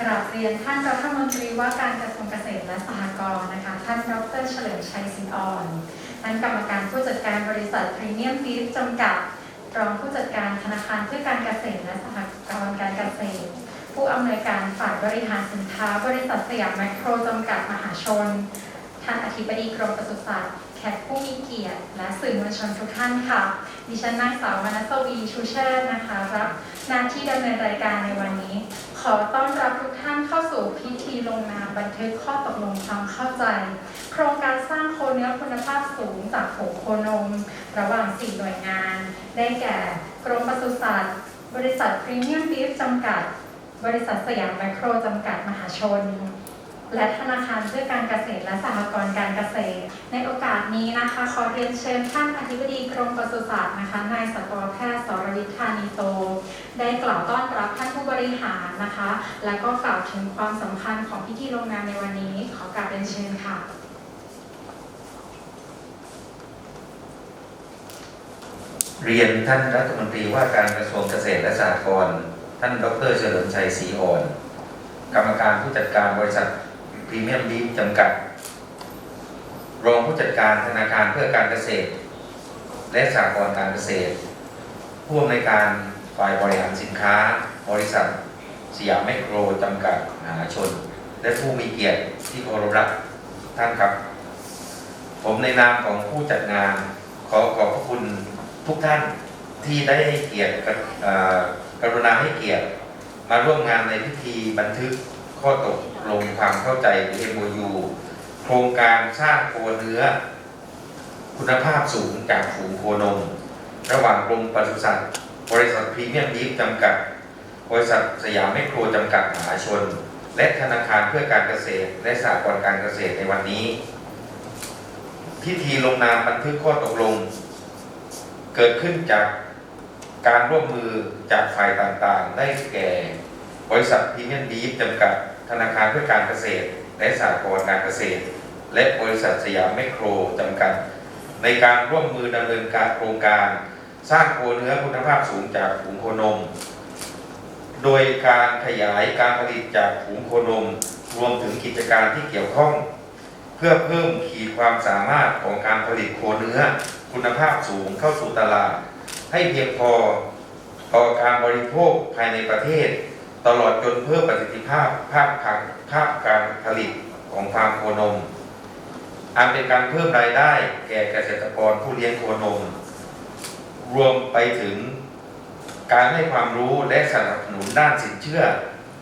กราบเรียนท่านรัฐมนตรีว่าการกระทรวงเกษตรและสหกรณ์นะคะ ท่านดรเฉลิมชัยศรีอ่อนท่านกรรมการผู้จัดการบริษัทพรีเมียมบีฟจำกัด รองผู้จัดการธนาคารเพื่อการเกษตรและสหกรณ์การเกษตร ผู้อำนวยการฝ่ายบริหารสินค้า บริษัทสยามแมคโครจำกัดมหาชน ท่านอธิบดีกรมปศุสัตว์แขกผู้มีเกียรติ และสื่อมวลชนทุกท่านค่ะ ดิฉันนางสาวมนัสวีชูเชษนะคะรับหน้าที่ดำเนินรายการในวันนี้ ขอต้อนรับทุกท่านเข้าสู่พิธีลงนามบันทึกข้อตกลงความเข้าใจ โครงการสร้างโคเนื้อคุณภาพสูงจากผงโคนม ระหว่าง 4 หน่วยงาน ได้แก่ กรมปศุสัตว์ บริษัทพรีเมียมบีฟจำกัด บริษัทสยามแมคโครจำกัดมหาชน และธนาคารเพื่อการเกษตรและสหกรณ์การเกษตร ในโอกาสนี้นะคะ ขอเรียนเชิญท่านอธิบดีกรมปศุสัตว์นะคะนายสัตวแพทย์สรวิทย์ธานีโต ได้กล่าวต้อนรับท่านผู้บริหารนะคะ และก็กล่าวถึงความสำคัญของพิธีลงนามในวันนี้ ขอกราบเรียนเชิญค่ะ เรียนท่านรัฐมนตรีว่าการกระทรวงเกษตรและสหกรณ์ท่านดรเฉลิมชัยศรีอ่อน กรรมการผู้จัดการบริษัทพรีเมียมบีฟจำกัด รองผู้จัดการธนาคารเพื่อการเกษตร และสหกรณ์การเกษตรผู้อำนวยการฝ่ายบริหารสินค้า บริษัท สยามแมโครจำกัดมหาชน และผู้มีเกียรติที่เคารพรักท่านครับ ผมในนามของผู้จัดงาน ขอขอบพระคุณทุกท่านที่ได้ให้เกียรติกรุณาให้เกียรติมาร่วมงานในพิธีบันทึกข้อตกลงความเข้าใจ MOU โครงการสร้างโคเนื้อ คุณภาพสูงจากฝูงโคนม ระหว่างกรมปศุสัตว์บริษัทพรีเมียมบีฟจำกัด บริษัทสยามแมคโครจำกัดมหาชน และธนาคารเพื่อการเกษตร และสหกรณ์การเกษตรในวันนี้ พิธีลงนามบันทึกข้อตกลง เกิดขึ้นจากการร่วมมือจากฝ่ายต่างๆ ได้แก่ บริษัทพรีเมียมบีฟจำกัด ธนาคารเพื่อการเกษตร และสหกรณ์การเกษตร และบริษัทสยามแมคโครจำกัด ในการร่วมมือดำเนินการโครงการ สร้างโคเนื้อคุณภาพสูงจากฝูงโคนม โดยการขยายการผลิตจากฝูงโคนม รวมถึงกิจการที่เกี่ยวข้อง เพื่อเพิ่มขีดความสามารถของการผลิตโคเนื้อคุณภาพสูงเข้าสู่ตลาด ให้เพียงพอต่อการบริโภคภายในประเทศ ตลอดจนเพิ่มประสิทธิภาพภาพการภาพการผลิตของฟาร์มโคนมอันเป็นการเพิ่มรายได้แก่เกษตรกรผู้เลี้ยงโคนม รวมไปถึงการให้ความรู้และสนับสนุนด้านสินเชื่อ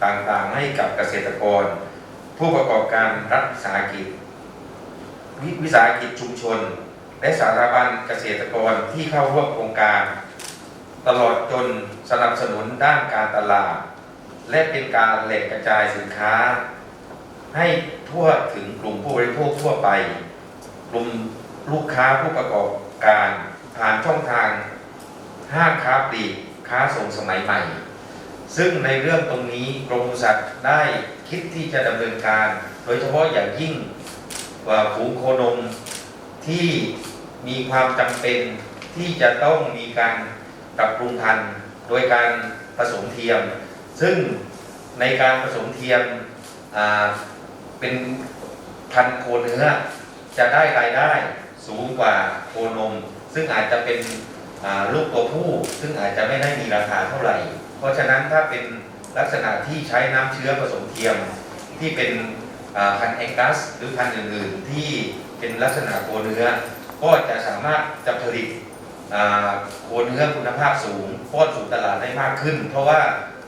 ต่างๆ ให้กับเกษตรกร ผู้ประกอบการรัฐวิสาหกิจ วิวิสาหกิจชุมชน และสถาบันเกษตรกรที่เข้าร่วมโครงการ ตลอดจนสนับสนุนด้านการตลาด และเป็นการแหล่งกระจายสินค้า ให้ทั่วถึงกลุ่มผู้บริโภคทั่วไป กลุ่มลูกค้าผู้ประกอบการผ่านช่องทางห้างค้าปลีกค้าส่งสมัยใหม่ ซึ่งในเรื่องตรงนี้กรมปศุสัตว์ได้คิดที่จะดำเนินการ โดยเฉพาะอย่างยิ่งว่าฝูงโคนมที่มีความจำเป็นที่จะต้องมีการปรับปรุงพันธุ์โดยการผสมเทียม ซึ่งในการผสมเทียมเป็นพันโคเนื้อ จะได้รายได้สูงกว่าโคนม ซึ่งอาจจะเป็นลูกตัวผู้ ซึ่งอาจจะไม่ได้มีราคาเท่าไหร่ เพราะฉะนั้นถ้าเป็นลักษณะที่ใช้น้ำเชื้อผสมเทียมที่เป็นพันแองกัส หรือพันอื่นๆ ที่เป็นลักษณะโคเนื้อ ก็จะสามารถจะผลิตโคเนื้อคุณภาพสูงป้อนสู่ตลาดได้มากขึ้น เพราะว่า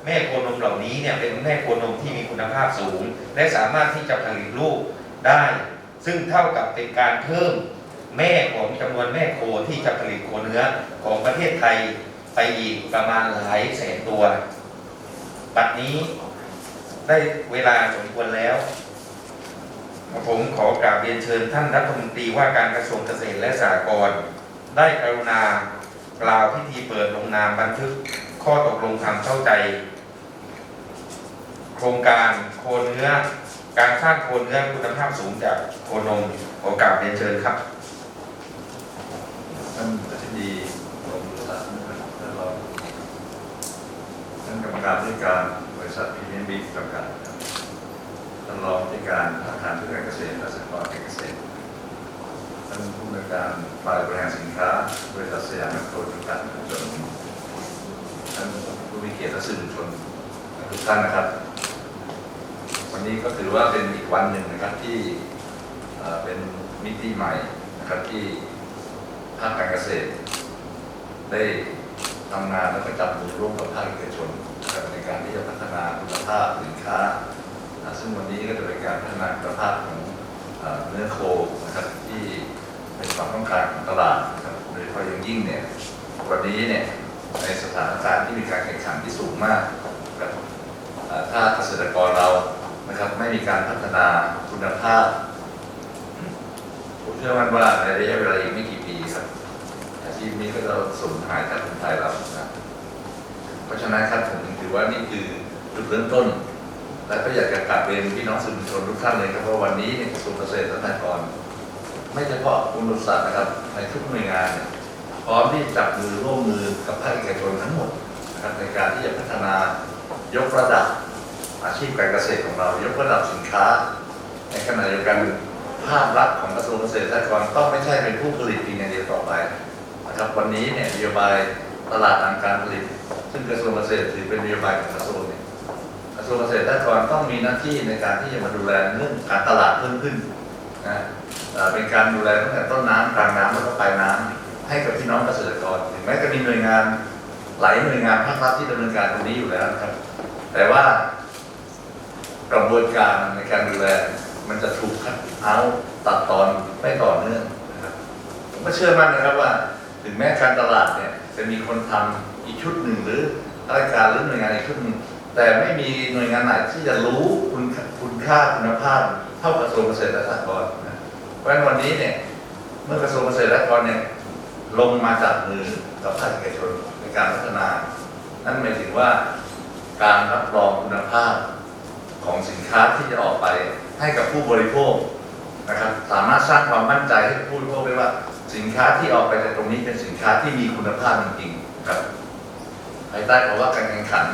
แม่โคนมเหล่านี้เนี่ยเป็นแม่โคนมที่มีคุณภาพสูง และสามารถที่จะผลิตลูกได้ ซึ่งเท่ากับเป็นการเพิ่มแม่ของจำนวนแม่โคที่จะผลิตโคเนื้อของประเทศไทยไปอีกประมาณหลายแสนตัวปัจจุบันนี้ได้เวลาสมควรแล้ว ผมขอกราบเรียนเชิญท่านรัฐมนตรีว่าการกระทรวงเกษตรและสหกรณ์ได้กรุณา กล่าวพิธีเปิดลงนามบันทึกข้อตกลงความเข้าใจ โครงการโคเนื้อ การสร้างโคเนื้อคุณภาพสูงจากโคนมขอกาบเรียนเชิญครับท่านอธิบดีกรมปศุสัตว์นะครับท่านรองท่านกรรมการผู้จัดการบริษัทพีเมียมบีจำกัดนะครับรองที่การอาคารเพื่อการเกษตรและสหกรณ์การเกษตรท่านผู้อำนวย การฝ่ายบริหารสินค้า บริษัทสยามแมคโครจำกัดมหาชนท่านผู้มีเกียรติและสื่อมวลชนทุกท่านนะครับ วันนี้ก็ถือว่าเป็นอีกวันหนึ่งนะครับที่เป็นมิติใหม่นะครับที่ภาคการเกษตร ได้ทำงานและไปจับมือร่วมกับภาคเอกชนในการที่จะพัฒนาคุณภาพสินค้า ซึ่งวันนี้ก็จะเป็นการพัฒนาคุณภาพของเนื้อโคนะครับที่ เป็นความต้องการของตลาดนะครับโดยเฉพาะอย่างยิ่งเนี่ยวันนี้เนี่ยในสถานการณ์ที่มีการแข่งขันที่สูงมากครับถ้าเกษตรกรเรานะครับไม่มีการพัฒนาคุณภาพผมเชื่อมั่นว่าในระยะเวลาอีกไม่กี่ปีครับอาชีพนี้ก็จะสูญหายจากคนไทยเรานะเพราะฉะนั้นครับผมถือว่านี่คือจุดเริ่มต้น และก็อยากจะกลับเรียนพี่น้องสื่อมวลชนทุกท่านเลยครับว่าวันนี้เนี่ยกระทรวงเกษตรและสหกรณ์ ไม่เฉพาะกรมปศุสัตว์นะครับ ในทุกหน่วยงานเนี่ยพร้อมที่จับมือร่วมมือกับภาคเอกชนทั้งหมดนะครับในการที่จะพัฒนายกระดับอาชีพการเกษตรของเรา ยกระดับสินค้า ในขณะเดียวกันภาพลักษณ์ของกระทรวงเกษตรและสหกรต้องไม่ใช่เป็นผู้ผลิตเพียงอย่างเดียวต่อไปนะครับวันนี้เนี่ยนโยบายตลาดทางการผลิต ซึ่งกระทรวงเกษตรถือเป็นนโยบายของกระทรวงเนี่ยกระทรวงเกษตรและสหกรต้องมีหน้าที่ในการที่จะมาดูแลเรื่องการตลาดเพิ่มขึ้น นะเป็นการดูแลตั้งแต่ต้นน้ำกลางน้ำแล้วก็ปลายน้ำให้กับพี่น้องเกษตรกรถึงแม้จะมีหน่วยงานหลายหน่วยงานภาครัฐที่ดำเนินการตรงนี้อยู่แล้วนะครับ แต่ว่ากระบวนการในการดูแลมันจะถูกคัดเอาตัดตอนไม่ต่อเนื่องนะครับผมก็เชื่อมั่นนะครับว่า ถึงแม้การตลาดเนี่ยจะมีคนทำอีกชุดหนึ่งหรือราชการหรือหน่วยงานอีกชุดหนึ่งแต่ไม่มีหน่วยงานไหนที่จะรู้คุณคุณค่าคุณภาพ เท่ากระทรวงเกษตรและสหกรณ์นะเพราะฉะนั้นวันนี้เนี่ยเมื่อกระทรวงเกษตรและสหกรณ์เนี่ยลงมาจับมือกับภาคเอกชนในการพัฒนา นั่นหมายถึงว่าการรับรองคุณภาพของสินค้าที่จะออกไปให้กับผู้บริโภคนะครับสามารถสร้างความมั่นใจให้ผู้บริโภคได้ว่าสินค้าที่ออกไปจากตรงนี้เป็นสินค้าที่มีคุณภาพจริงๆครับภายใต้ภาวะการแข่งขัน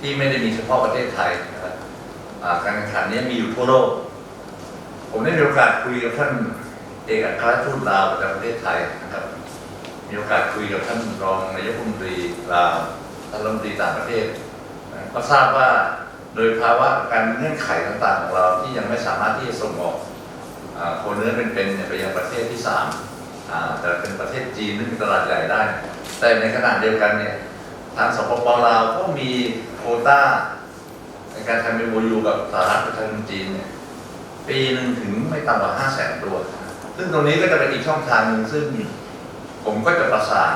ที่ไม่ได้มีเฉพาะประเทศไทยนะครับการแข่งขันนี้มีอยู่ทั่วโลก ผมได้มีโอกาสคุยกับท่านเอกอัครทูตลาวประจำประเทศไทยนะครับ มีโอกาสคุยกับท่านรองนายกรัฐมนตรีลาวท่านรัฐมนตรีต่างประเทศก็ทราบว่าโดยภาวะการเงื่อนไขต่างๆของเราที่ยังไม่สามารถที่จะส่งออกอ่าโคเนื้อเป็นๆไปยังประเทศที่สามแต่เป็นประเทศจีนซึ่งตลาดใหญ่ได้ แต่ในขณะเดียวกันเนี่ยทางสปปลาวก็มีโควต้าในการทำเอ็มยูกับสหรัฐประชาชนจีนเนี่ย ปีหนึ่งถึงไม่ต่ำกว่า5 0 0แสนตัว ซึ่งตรงนี้ก็จะเป็นอีกช่องทางหนึ่งซึ่งผมก็จะประสาน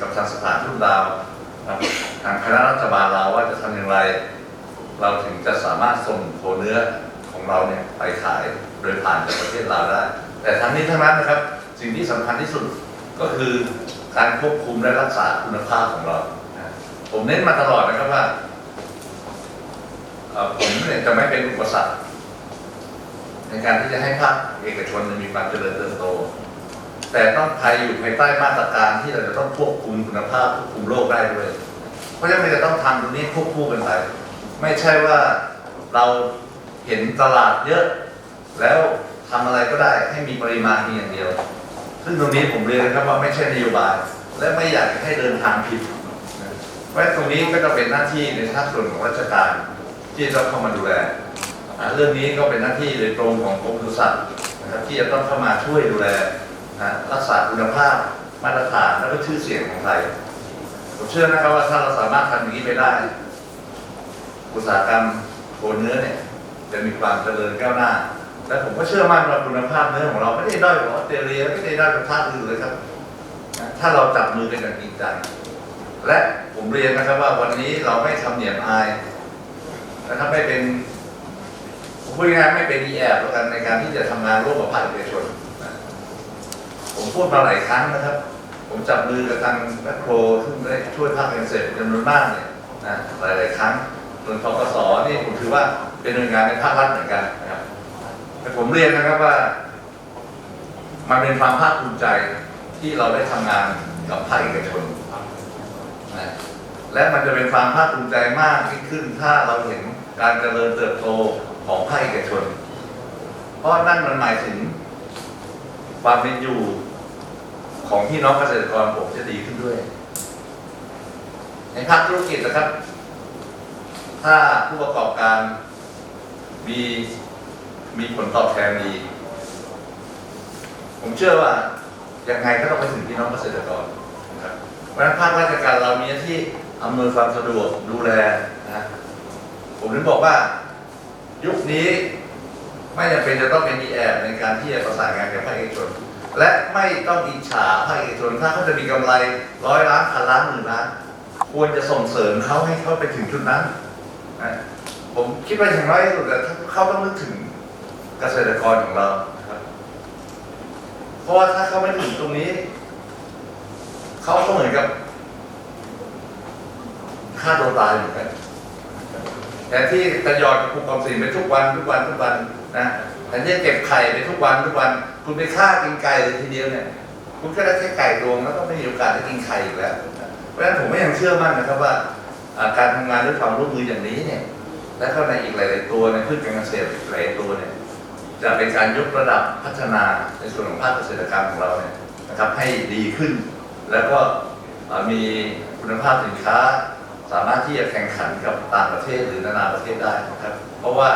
กับทางสถานทูตลาวนะครับทางคณะรัฐบาลลาวว่าจะทำอย่างไร เราถึงจะสามารถส่งโคเนื้อของเราเนี่ยไปขายโดยผ่านจากประเทศลาวได้ แต่ทั้งนี้ทั้งนั้นนะครับ สิ่งที่สำคัญที่สุดก็คือการควบคุมและรักษาคุณภาพของเรา ผมเน้นมาตลอดนะครับว่าผมเนี่ยจะไม่เป็นอุปสรรค ในการที่จะให้ภาคเอกชนมีความเจริญเติบโต แต่ต้องภายอยู่ภายใต้มาตรการที่เราจะต้องควบคุมคุณภาพควบคุมโรคได้ด้วย เพราะฉะนั้นมันจะต้องทำตรงนี้ควบคู่กันไป ไม่ใช่ว่าเราเห็นตลาดเยอะ แล้วทำอะไรก็ได้ให้มีปริมาณเพียงอย่างเดียว ซึ่งตรงนี้ผมเรียนนะครับว่าไม่ใช่นโยบาย และไม่อยากให้เดินทางผิดเพราะตรงนี้ก็จะเป็นหน้าที่ในภาคส่วนของราชการที่จะเข้ามาดูแล เรื่องนี้ก็เป็นหน้าที่โดยตรงของกรมปศุสัตว์นะครับที่จะต้องเข้ามาช่วยดูแลนะรักษาคุณภาพมาตรฐานและก็ชื่อเสียงของไทยผมเชื่อนะครับว่าถ้าเราสามารถทำอย่างนี้ไปได้ อุตสาหกรรมโคเนื้อเนี่ยจะมีความเจริญก้าวหน้า และผมก็เชื่อมั่นว่าคุณภาพเนื้อของเราไม่ได้ด้อยกว่าออสเตรเลียไม่ได้ด้อยกว่าชาติอื่นเลยครับนะถ้าเราจับมือกันอย่างจริงจังและผมเรียนนะครับว่าวันนี้เราไม่ทำเหนียมอายนะครับไม่เป็น ผมพูดง่ายๆไม่เป็นอีแอบแล้วกันในการที่จะทำงานร่วมกับภาคเอกชนผมพูดมาหลายครั้งนะครับ ผมจับมือกับทางแมคโครซึ่งได้ช่วยภาคการเกษตรจำนวนมากเนี่ยนะหลายๆครั้งส่วนทกสนี่ผมถือว่าเป็นหน่วยงานในภาครัฐเหมือนกันนะครับแต่ผมเรียนนะครับว่า มันเป็นความภาคภูมิใจที่เราได้ทำงานกับภาคเอกชนนะและมันจะเป็นความภาคภูมิใจมากยิ่งขึ้น ถ้าเราเห็นการเจริญเติบโต ของภาคเอกชน เพราะนั่นมันหมายถึงความเป็นอยู่ของพี่น้องเกษตรกรผมจะดีขึ้นด้วย ในภาคธุรกิจนะครับ ถ้าผู้ประกอบการมีมีผลตอบแทนดี ผมเชื่อว่ายังไงก็ต้องไปถึงพี่น้องเกษตรกรนะครับเพราะฉะนั้นภาคราชการเรามีหน้าที่อำนวยความสะดวกดูแลนะผมถึงบอกว่า ยุคนี้ไม่จำเป็นจะต้องเป็นดีแอบในการที่จะประสานงานกับภาคเอกชน และไม่ต้องอิจฉาภาคเอกชนถ้าเขาจะมีกำไรร้อยล้านพันล้านหมื่นล้านควรจะส่งเสริมเขาให้เขาไปถึงจุดนั้นผมคิดว่าอย่างน้อยที่สุดแต่เขาต้องนึกถึงเกษตรกรของเราครับเพราะว่าถ้าเขาไม่ถึงตรงนี้ เขาก็เหมือนกับฆ่าตัวตายอยู่กัน แต่ที่จะยอดคุกความสินไปทุกวันทุกวันทุกวันนะแต่ที่จะเก็บไข่ไปทุกวันทุกวัน คุณไปฆ่ากินไก่เลยทีเดียวเนี่ย คุณก็ได้แค่ไก่ดวงแล้วก็ไม่มีโอกาสได้กินไข่อีกแล้ว เพราะฉะนั้นผมก็ยังเชื่อมั่นนะครับว่าการทำงานด้วยความร่วมมืออย่างนี้เนี่ย และก็ในอีกหลาย ๆ ตัวในพืชการเกษตรหลายตัวเนี่ย จะเป็นการยกระดับพัฒนาในส่วนของภาคเกษตรกรรมของเราเนี่ยนะครับให้ดีขึ้น แล้วก็มีคุณภาพสินค้า สามารถที่จะแข่งขันกับต่างประเทศหรือนานาประเทศได้นะครับ เพราะว่า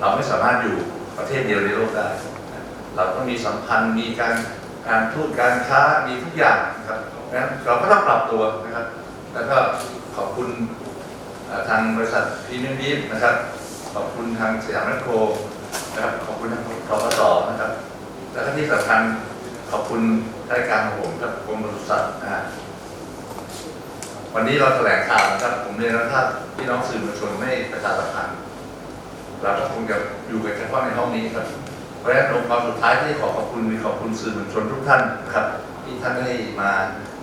เราไม่สามารถอยู่ประเทศเดียวในโลกได้ เราต้องมีสัมพันธ์มีการการทูตการค้ามีทุกอย่างนะครับงั้นเราก็ต้องปรับตัวนะครับ แล้วก็ขอบคุณทางบริษัทพีเมียมบีฟนะครับ ขอบคุณทางสยามแมคโครนะครับ ขอบคุณทางทกสนะครับ แล้วก็ที่สำคัญขอบคุณรายการของผมกับกรมปศุสัตว์นะ วันนี้เราแถลงข่าวนะครับ ผมเรียนว่าถ้าพี่น้องสื่อมวลชนไม่ประชาสัมพันธ์เราก็คงจะอยู่กันเฉพาะในห้องนี้ครับ เพราะฉะนั้นองค์กรสุดท้ายที่ขอขอบคุณมีขอบคุณสื่อมวลชนทุกท่านนะครับ ที่ท่านได้มา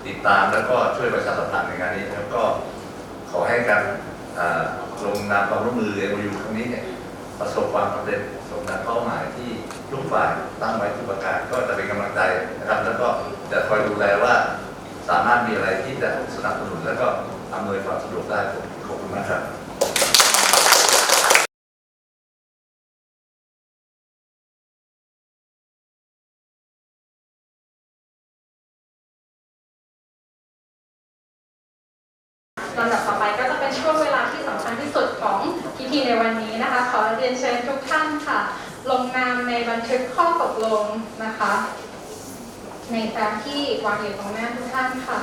ติดตามแล้วก็ช่วยประชาสัมพันธ์ในงานนี้แล้วก็ขอให้การลงนามความร่วมมือ MOU ครั้งนี้เนี่ยประสบความสำเร็จสมดังเป้าหมายที่ทุกฝ่ายตั้งไว้ทุกประการก็จะเป็นกำลังใจนะครับ แล้วก็จะคอยดูแลว่า สามารถมีอะไรที่จะสนับสนุนแล้วก็อำนวยความสะดวกได้ผมขอบคุณมากครับลำดับต่อไปก็จะเป็นช่วงเวลาที่สำคัญที่สุดของพิธีในวันนี้นะคะ ขอเรียนเชิญทุกท่านค่ะ ลงนามในบันทึกข้อตกลงนะคะ ในแฟ้มที่วางอยู่ตรงหน้าทุกท่านค่ะ